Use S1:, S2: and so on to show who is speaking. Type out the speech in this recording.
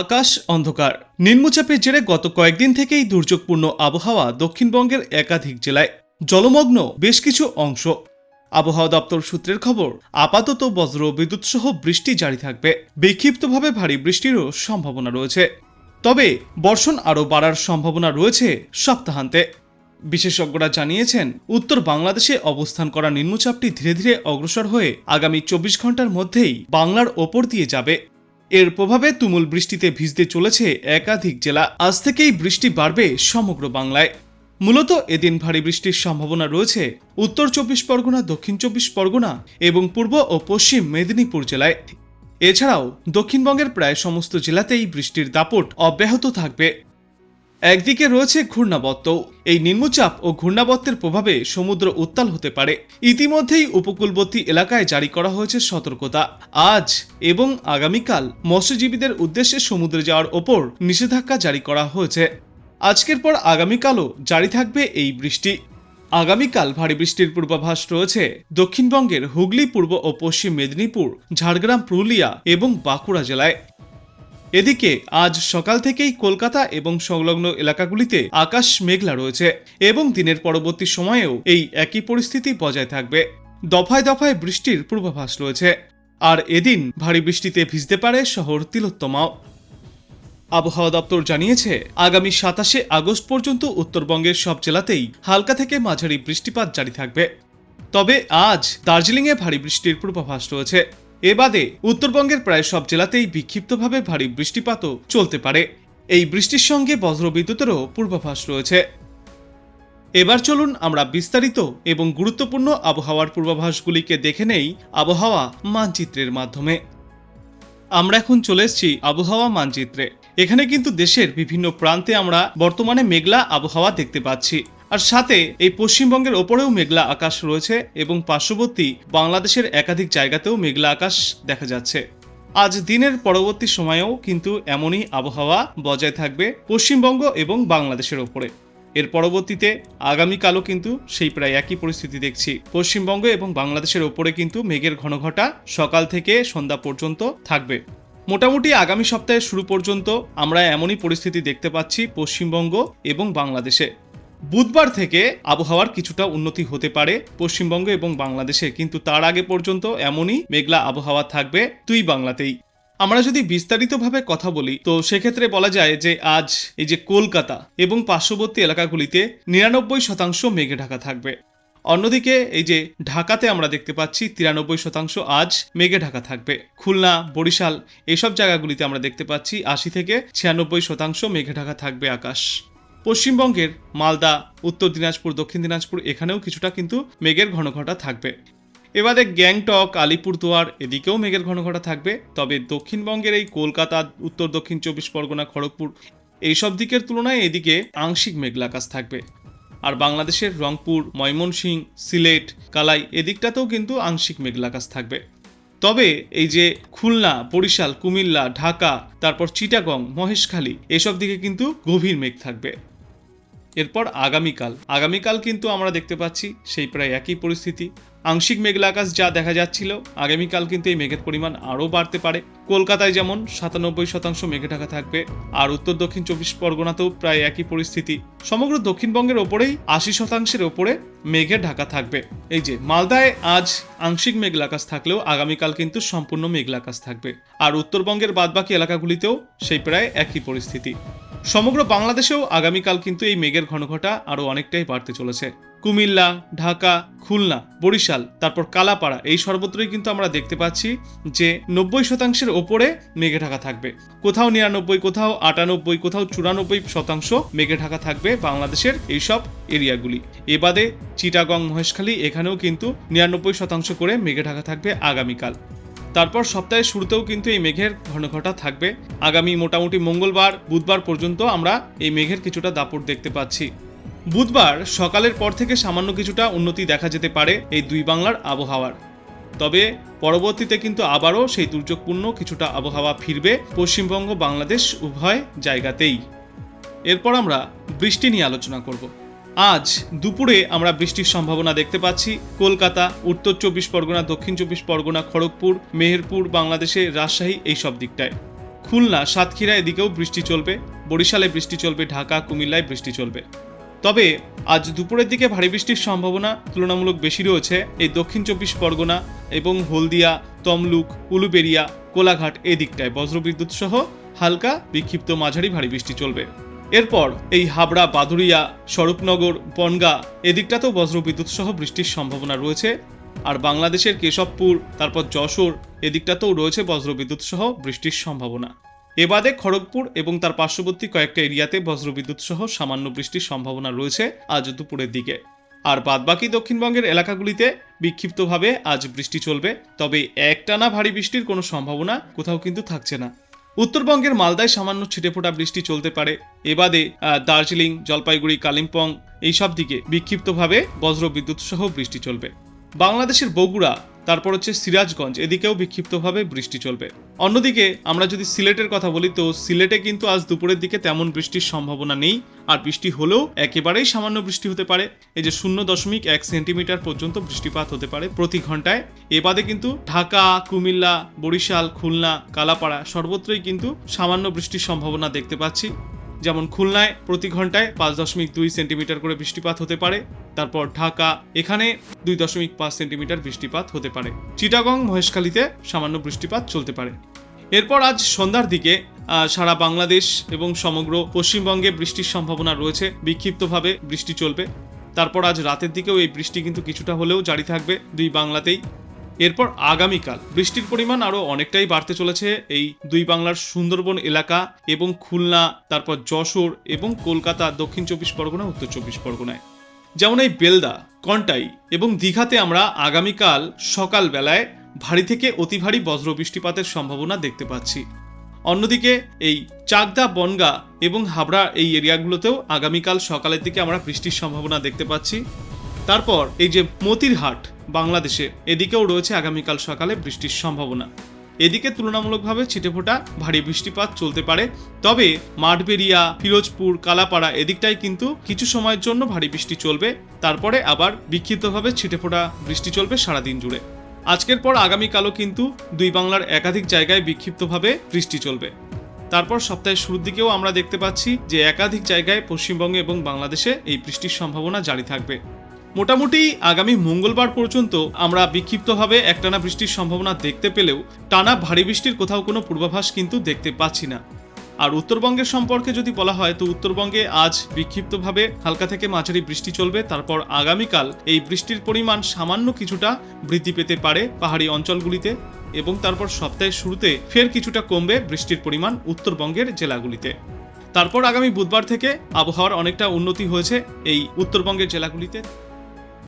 S1: আকাশ অন্ধকার। নিম্নচাপের জেরে গত কয়েকদিন থেকেই দুর্যোগপূর্ণ আবহাওয়া দক্ষিণবঙ্গের একাধিক জেলায় জলমগ্ন বেশ কিছু অংশ। আবহাওয়া দপ্তর সূত্রের খবর, আপাতত বজ্র বিদ্যুৎ সহ বৃষ্টি জারি থাকবে। বিক্ষিপ্তভাবে ভারী বৃষ্টিরও সম্ভাবনা রয়েছে। তবে বর্ষণ আরও বাড়ার সম্ভাবনা রয়েছে সপ্তাহান্তে। বিশেষজ্ঞরা জানিয়েছেন, উত্তর বাংলাদেশে অবস্থান করা নিম্নচাপটি ধীরে ধীরে অগ্রসর হয়ে আগামী চব্বিশ ঘণ্টার মধ্যেই বাংলার ওপর দিয়ে যাবে। এর প্রভাবে তুমুল বৃষ্টিতে ভিজতে চলেছে একাধিক জেলা। আজ থেকেই বৃষ্টি বাড়বে সমগ্র বাংলায়। মূলত এদিন ভারী বৃষ্টির সম্ভাবনা রয়েছে উত্তর চব্বিশ পরগনা, দক্ষিণ চব্বিশ পরগনা এবং পূর্ব ও পশ্চিম মেদিনীপুর জেলায়। এছাড়াও দক্ষিণবঙ্গের প্রায় সমস্ত জেলাতেই বৃষ্টির দাপট অব্যাহত থাকবে। একদিকে রয়েছে ঘূর্ণাবর্ত। এই নিম্নচাপ ও ঘূর্ণাবর্তের প্রভাবে সমুদ্র উত্তাল হতে পারে। ইতিমধ্যেই উপকূলবর্তী এলাকায় জারি করা হয়েছে সতর্কতা। আজ এবং আগামীকাল মৎস্যজীবীদের উদ্দেশ্যে সমুদ্রে যাওয়ার ওপর নিষেধাজ্ঞা জারি করা হয়েছে। আজকের পর আগামীকালও জারি থাকবে এই বৃষ্টি। আগামীকাল ভারী বৃষ্টির পূর্বাভাস রয়েছে দক্ষিণবঙ্গের হুগলি, পূর্ব ও পশ্চিম মেদিনীপুর, ঝাড়গ্রাম, পুরুলিয়া এবং বাঁকুড়া জেলায়। এদিকে আজ সকাল থেকেই কলকাতা এবং সংলগ্ন এলাকাগুলিতে আকাশ মেঘলা রয়েছে এবং দিনের পরবর্তী সময়েও এই একই পরিস্থিতি বজায় থাকবে। দফায় দফায় বৃষ্টির পূর্বাভাস রয়েছে। আর এদিন ভারী বৃষ্টিতে ভিজতে পারে শহর তিলোত্তমাও। আবহাওয়া দপ্তর জানিয়েছে, আগামী সাতাশে আগস্ট পর্যন্ত উত্তরবঙ্গের সব জেলাতেই হালকা থেকে মাঝারি বৃষ্টিপাত জারি থাকবে। তবে আজ দার্জিলিংয়ে ভারী বৃষ্টির পূর্বাভাস রয়েছে। এ বাদে উত্তরবঙ্গের প্রায় সব জেলাতেই বিক্ষিপ্তভাবে ভারী বৃষ্টিপাতও চলতে পারে। এই বৃষ্টির সঙ্গে বজ্রবিদ্যুতেরও পূর্বাভাস রয়েছে। এবার চলুন আমরা বিস্তারিত এবং গুরুত্বপূর্ণ আবহাওয়ার পূর্বাভাসগুলিকে দেখে নেই আবহাওয়া মানচিত্রের মাধ্যমে। আমরা এখন চলে এসেছি আবহাওয়া মানচিত্রে। এখানে কিন্তু দেশের বিভিন্ন প্রান্তে আমরা বর্তমানে মেঘলা আবহাওয়া দেখতে পাচ্ছি। আর সাথে এই পশ্চিমবঙ্গের ওপরেও মেঘলা আকাশ রয়েছে এবং পার্শ্ববর্তী বাংলাদেশের একাধিক জায়গাতেও মেঘলা আকাশ দেখা যাচ্ছে। আজ দিনের পরবর্তী সময়েও কিন্তু এমনই আবহাওয়া বজায় থাকবে পশ্চিমবঙ্গ এবং বাংলাদেশের ওপরে। এর পরবর্তীতে আগামীকালও কিন্তু সেই প্রায় একই পরিস্থিতি দেখছি। পশ্চিমবঙ্গ এবং বাংলাদেশের ওপরে কিন্তু মেঘের ঘনঘটা সকাল থেকে সন্ধ্যা পর্যন্ত থাকবে। মোটামুটি আগামী সপ্তাহের শুরু পর্যন্ত আমরা এমনই পরিস্থিতি দেখতে পাচ্ছি পশ্চিমবঙ্গ এবং বাংলাদেশে। বুধবার থেকে আবহাওয়ার কিছুটা উন্নতি হতে পারে পশ্চিমবঙ্গ এবং বাংলাদেশে, কিন্তু তার আগে পর্যন্ত এমনই মেঘলা আবহাওয়া থাকবে তুই বাংলাতেই। আমরা যদি বিস্তারিতভাবে কথা বলি, তো সেক্ষেত্রে বলা যায় যে আজ এই যে কলকাতা এবং পার্শ্ববর্তী এলাকাগুলিতে নিরানব্বই শতাংশ মেঘে ঢাকা থাকবে। অন্যদিকে এই যে ঢাকাতে আমরা দেখতে পাচ্ছি তিরানব্বই শতাংশ আজ মেঘে ঢাকা থাকবে। খুলনা, বরিশাল, এসব জায়গাগুলিতে আমরা দেখতে পাচ্ছি আশি থেকে ছিয়ানব্বই শতাংশ মেঘে ঢাকা থাকবে আকাশ। পশ্চিমবঙ্গের মালদা, উত্তর দিনাজপুর, দক্ষিণ দিনাজপুর, এখানেও কিছুটা কিন্তু মেঘের ঘনঘটা থাকবে। এবারে গ্যাংটক, আলিপুরদুয়ার, এদিকেও মেঘের ঘনঘটা থাকবে। তবে দক্ষিণবঙ্গের এই কলকাতা, উত্তর, দক্ষিণ চব্বিশ পরগনা, খড়গপুর, এইসব দিকের তুলনায় এদিকে আংশিক মেঘলা আকাশ থাকবে। আর বাংলাদেশের রংপুর, ময়মনসিংহ, সিলেট, কালাই এদিকটাতেও কিন্তু আংশিক মেঘলা আকাশ থাকবে। তবে এই যে খুলনা, বরিশাল, কুমিল্লা, ঢাকা, তারপর চিটাগং, মহেশখালী, এসব দিকে কিন্তু গভীর মেঘ থাকবে। এরপর আগামীকাল। আগামীকাল কিন্তু আমরা দেখতে পাচ্ছি সেই প্রায় একই পরিস্থিতি। আংশিক মেঘলা আকাশ যা দেখা যাচ্ছিল, আগামীকাল কিন্তু এই মেঘের পরিমাণ আরও বাড়তে পারে। কলকাতায় যেমন সাতানব্বই শতাংশ মেঘে ঢাকা থাকবে, আর উত্তর দক্ষিণ চব্বিশ পরগনাতেও প্রায় একই পরিস্থিতি। সমগ্র দক্ষিণবঙ্গের ওপরেই আশি শতাংশের ওপরে মেঘে ঢাকা থাকবে। এই যে, মালদায় আজ আংশিক মেঘলা আকাশ থাকলেও আগামীকাল কিন্তু সম্পূর্ণ মেঘলা আকাশ থাকবে। আর উত্তরবঙ্গের বাদবাকি এলাকাগুলিতেও সেই প্রায় একই পরিস্থিতি। সমগ্র বাংলাদেশেও আগামীকাল কিন্তু এই মেঘের ঘনঘটা আরও অনেকটাই বাড়তে চলেছে। কুমিল্লা, ঢাকা, খুলনা, বরিশাল, তারপর কালাপাড়া, এই সর্বত্রই কিন্তু আমরা দেখতে পাচ্ছি যে নব্বই শতাংশের ওপরে মেঘে ঢাকা থাকবে। কোথাও নিরানব্বই, কোথাও আটানব্বই, কোথাও চুরানব্বই শতাংশ মেঘে ঢাকা থাকবে বাংলাদেশের এইসব এরিয়াগুলি। এবাদে চিটাগং, মহেশখালী, এখানেও কিন্তু নিরানব্বই শতাংশ করে মেঘে ঢাকা থাকবে আগামীকাল। তারপর সপ্তাহের শুরুতেও কিন্তু এই মেঘের ঘনঘটা থাকবে। আগামী মোটামুটি মঙ্গলবার, বুধবার পর্যন্ত আমরা এই মেঘের কিছুটা দাপট দেখতে পাচ্ছি। বুধবার সকালের পর থেকে সামান্য কিছুটা উন্নতি দেখা যেতে পারে এই দুই বাংলার আবহাওয়ার। তবে পরবর্তীতে কিন্তু আবারও সেই দুর্যোগপূর্ণ কিছুটা আবহাওয়া ফিরবে পশ্চিমবঙ্গ, বাংলাদেশ উভয় জায়গাতেই। এরপর আমরা বৃষ্টি নিয়ে আলোচনা করব। আজ দুপুরে আমরা বৃষ্টির সম্ভাবনা দেখতে পাচ্ছি। কলকাতা, উত্তর চব্বিশ পরগনা, দক্ষিণ চব্বিশ পরগনা, খড়গপুর, মেহেরপুর, বাংলাদেশে রাজশাহী এই সব দিকটায়। খুলনা, সাতক্ষীরা এদিকেও বৃষ্টি চলবে। বরিশালে বৃষ্টি চলবে, ঢাকা, কুমিল্লায় বৃষ্টি চলবে। তবে আজ দুপুরের দিকে ভারী বৃষ্টির সম্ভাবনা তুলনামূলক বেশি রয়েছে এই দক্ষিণ চব্বিশ পরগনা এবং হলদিয়া, তমলুক উলুবেরিয়া কোলাঘাট এদিকটায় বজ্রবিদ্যুৎ সহ হালকা বিক্ষিপ্ত মাঝারি ভারী বৃষ্টি চলবে। এরপর এই হাবড়া বাদুরিয়া স্বরূপনগর, বনগা এদিকটাতেও বজ্রবিদ্যুৎ সহ বৃষ্টির সম্ভাবনা রয়েছে। আর বাংলাদেশের কেশবপুর, তারপর যশোর এদিকটাতেও রয়েছে বজ্রবিদ্যুৎ সহ বৃষ্টির সম্ভাবনা। এবাদে খড়গপুর এবং তার পার্শ্ববর্তী কয়েকটা এরিয়াতে বজ্রবিদ্যুৎ সহ সামান্য বৃষ্টির সম্ভাবনা রয়েছে আজ দুপুরের দিকে। আর বাদবাকি দক্ষিণবঙ্গের এলাকাগুলিতে বিক্ষিপ্তভাবে আজ বৃষ্টি চলবে, তবে একটানা ভারী বৃষ্টির কোনো সম্ভাবনা কোথাও কিন্তু থাকছে না। উত্তরবঙ্গের মালদায় সামান্য ছিটেফোঁটা বৃষ্টি চলতে পারে। এবাদে দার্জিলিং, জলপাইগুড়ি, কালিম্পং, এইসব দিকে বিক্ষিপ্তভাবে বজ্রবিদ্যুৎ সহ বৃষ্টি চলবে। বাংলাদেশের বগুড়া তারপর হচ্ছে সিরাজগঞ্জ, এদিকেও বিক্ষিপ্তভাবে বৃষ্টি চলবে। অন্যদিকে, আমরা যদি সিলেটের কথা বলি, তো সিলেটে কিন্তু আজ দুপুরের দিকে তেমন বৃষ্টির সম্ভাবনা নেই। আর বৃষ্টি হলেও একেবারেই সামান্য বৃষ্টি হতে পারে। এই যে শূন্য দশমিক এক সেন্টিমিটার পর্যন্ত বৃষ্টিপাত হতে পারে প্রতি ঘন্টায়। এ বাদে কিন্তু ঢাকা, কুমিল্লা, বরিশাল, খুলনা, কালাপাড়া সর্বত্রই কিন্তু সামান্য বৃষ্টির সম্ভাবনা দেখতে পাচ্ছি। যেমন খুলনায় প্রতি ঘন্টায় পাঁচ দশমিক দুই সেন্টিমিটার করে বৃষ্টিপাত হতে পারে। তারপর ঢাকা, এখানে দুই দশমিক পাঁচ সেন্টিমিটার বৃষ্টিপাত হতে পারে। চিটাগং, মহেশখালীতে সামান্য বৃষ্টিপাত চলতে পারে। এরপর আজ সন্ধ্যার দিকে সারা বাংলাদেশ এবং সমগ্র পশ্চিমবঙ্গে বৃষ্টির সম্ভাবনা রয়েছে। বিক্ষিপ্তভাবে বৃষ্টি চলবে। তারপর আজ রাতের দিকেও এই বৃষ্টি কিন্তু কিছুটা হলেও জারি থাকবে। দুই বাংলাতেই এরপর আগামীকাল বৃষ্টির পরিমাণ আরও অনেকটাই বাড়তে চলেছে। এই দুই বাংলার সুন্দরবন এলাকা এবং খুলনা, তারপর যশোর এবং কলকাতা, দক্ষিণ চব্বিশ পরগনা, উত্তর চব্বিশ পরগনায়। যেমন এই বেলদা, কন্টাই এবং দীঘাতে আমরা আগামীকাল সকালবেলায় ভারী থেকে অতি ভারী বজ্র বৃষ্টিপাতের সম্ভাবনা দেখতে পাচ্ছি। অন্যদিকে এই চাকদা, বনগা এবং হাবড়া এই এরিয়াগুলোতেও আগামীকাল সকালের দিকে আমরা বৃষ্টির সম্ভাবনা দেখতে পাচ্ছি। তারপর এই যে মতিরহাট বাংলাদেশে। এদিকেও রয়েছে আগামীকাল সকালে বৃষ্টির সম্ভাবনা। এদিকে তুলনামূলকভাবে ছিটেফোঁটা ভারী বৃষ্টিপাত চলতে পারে। তবে মাঠবেরিয়া ফিরোজপুর, কালাপাড়া এদিকটায় কিন্তু কিছু সময়ের জন্য ভারী বৃষ্টি চলবে। তারপরে আবার বিক্ষিপ্তভাবে ছিটেফোঁটা বৃষ্টি চলবে সারাদিন জুড়ে। আজকের পর আগামীকালও কিন্তু দুই বাংলার একাধিক জায়গায় বিক্ষিপ্তভাবে বৃষ্টি চলবে। তারপর সপ্তাহের শুরুর দিকেও আমরা দেখতে পাচ্ছি যে একাধিক জায়গায় পশ্চিমবঙ্গে এবং বাংলাদেশে এই বৃষ্টির সম্ভাবনা জারি থাকবে। মোটামুটি আগামী মঙ্গলবার পর্যন্ত আমরা বিক্ষিপ্তভাবে একটানা বৃষ্টির সম্ভাবনা দেখতে পেলেও টানা ভারী বৃষ্টির কোথাও কোনো পূর্বাভাস কিন্তু দেখতে পাচ্ছি না। আর উত্তরবঙ্গের সম্পর্কে যদি বলা হয়, তো উত্তরবঙ্গে আজ বিক্ষিপ্তভাবে হালকা থেকে মাঝারি বৃষ্টি চলবে। তারপর আগামীকাল এই বৃষ্টির পরিমাণ সামান্য কিছুটা বৃদ্ধি পেতে পারে পাহাড়ি অঞ্চলগুলিতে এবং তারপর সপ্তাহের শুরুতে ফের কিছুটা কমবে বৃষ্টির পরিমাণ উত্তরবঙ্গের জেলাগুলিতে। তারপর আগামী বুধবার থেকে আবহাওয়ার অনেকটা উন্নতি হয়েছে এই উত্তরবঙ্গের জেলাগুলিতে।